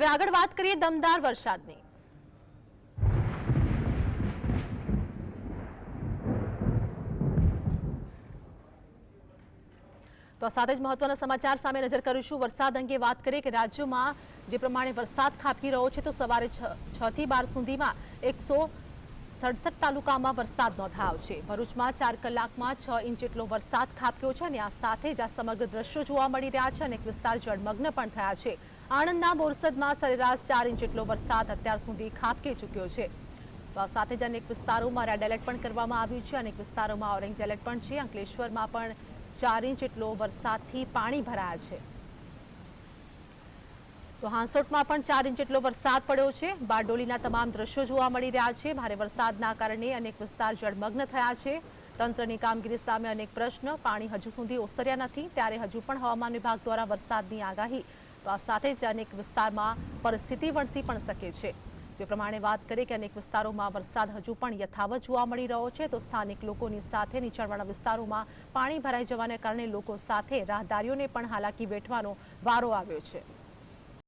હવે આગળ વાત કરીએ દમદાર વરસાદની. તો સાથે જ મહત્વના સમાચાર સામે નજર કરીશું. વરસાદ અંગે વાત કરીએ કે રાજ્યમાં જે પ્રમાણે વરસાદ ખાબકી રહ્યો છે, તો સવારે છ થી બાર સુધીમાં એકસો સડસઠ તાલુકામાં વરસાદ નોંધાયો છે. ભરૂચમાં ચાર કલાકમાં છ ઇંચ જેટલો વરસાદ ખાબક્યો છે અને આ સાથે જ આ સમગ્ર દ્રશ્યો જોવા મળી રહ્યા છે અનેક વિસ્તાર જળમગ્ન પણ થયા છે. આણંદના બોરસદમાં સરેરાશ ચાર ઇંચ જેટલો વરસાદ અત્યાર સુધી ખાબકી ચૂક્યો છે. સાથે જ અનેક વિસ્તારોમાં રેડ એલર્ટ પણ કરવામાં આવ્યું છે અનેક વિસ્તારોમાં ઓરેન્જ એલર્ટ પણ છે. અંકલેશ્વરમાં પણ ચાર ઇંચ જેટલો વરસાદથી પાણી ભરાયા છે. તો હાંસોટમાં પણ ચાર ઇંચ જેટલો વરસાદ પડ્યો છે. બારડોલીના તમામ દ્રશ્યો જોવા મળી રહ્યા છે. ભારે વરસાદના કારણે અનેક વિસ્તાર જળમગ્ન થયા છે. તંત્રની કામગીરી સામે અનેક પ્રશ્ન. પાણી હજુ સુધી ઓસર્યા નથી. ત્યારે હજુ પણ હવામાન વિભાગ દ્વારા વરસાદની આગાહી. તો આ સાથે જ અનેક વિસ્તારમાં પરિસ્થિતિ વણસી પણ શકે છે. જે પ્રમાણે વાત કરીએ કે અનેક વિસ્તારોમાં વરસાદ હજુ પણ યથાવત જોવા મળી રહ્યો છે, તો સ્થાનિક લોકોની સાથે નીચાણવાળા વિસ્તારોમાં પાણી ભરાઈ જવાને કારણે લોકો સાથે રાહદારીઓને પણ હાલાકી વેઠવાનો વારો આવ્યો છે.